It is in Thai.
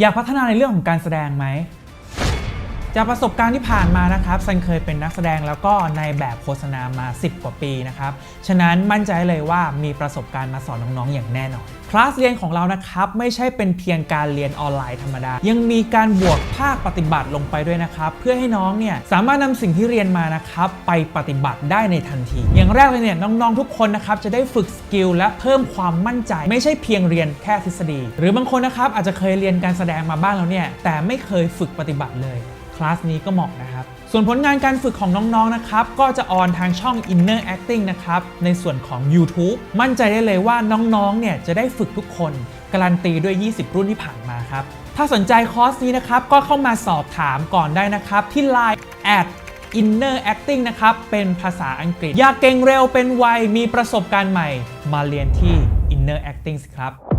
อยากพัฒนาในเรื่องของการแสดงไหม จากประสบการณ์ที่ผ่านมานะครับซันเคยเป็นนักแสดงแล้วก็ในแบบโฆษณามา 10 กว่าปีนะครับ ฉะนั้นมั่นใจเลยว่ามีประสบการณ์มาสอนน้องๆ อย่างแน่นอน คลาสเรียนของเรานะครับ ไม่ใช่เป็นเพียงการเรียนออนไลน์ธรรมดา ยังมีการบวกภาคปฏิบัติลงไปด้วยนะครับ เพื่อให้น้องเนี่ยสามารถนำสิ่งที่เรียนมานะครับไปปฏิบัติได้ในทันที อย่างแรกเลยเนี่ยน้องๆ ทุกคนนะครับจะได้ฝึกสกิลและเพิ่มความมั่นใจ ไม่ใช่เพียงเรียนแค่ทฤษฎี หรือบางคนนะครับอาจจะเคยเรียนการแสดงมาบ้างแล้วเนี่ยแต่ไม่เคยฝึกปฏิบัติเลย ลาสนี้ก็เหมาะนะครับ ส่วนผลงานการฝึกของน้องๆนะครับก็จะออนทางช่อง Inner Acting นะครับในส่วนของ YouTube มั่นใจได้เลยว่าน้องๆเนี่ยจะได้ฝึกทุกคนการันตีด้วย 20 รุ่นที่ผ่านมาครับ ถ้าสนใจคอร์สนี้นะครับ ก็เข้ามาสอบถามก่อนได้นะครับ ที่ Line at Inner Acting นะครับ เป็นภาษาอังกฤษ อยากเก่งเร็วเป็นไวมีประสบการณ์ใหม่ มาเรียนที่ Inner Acting สิครับ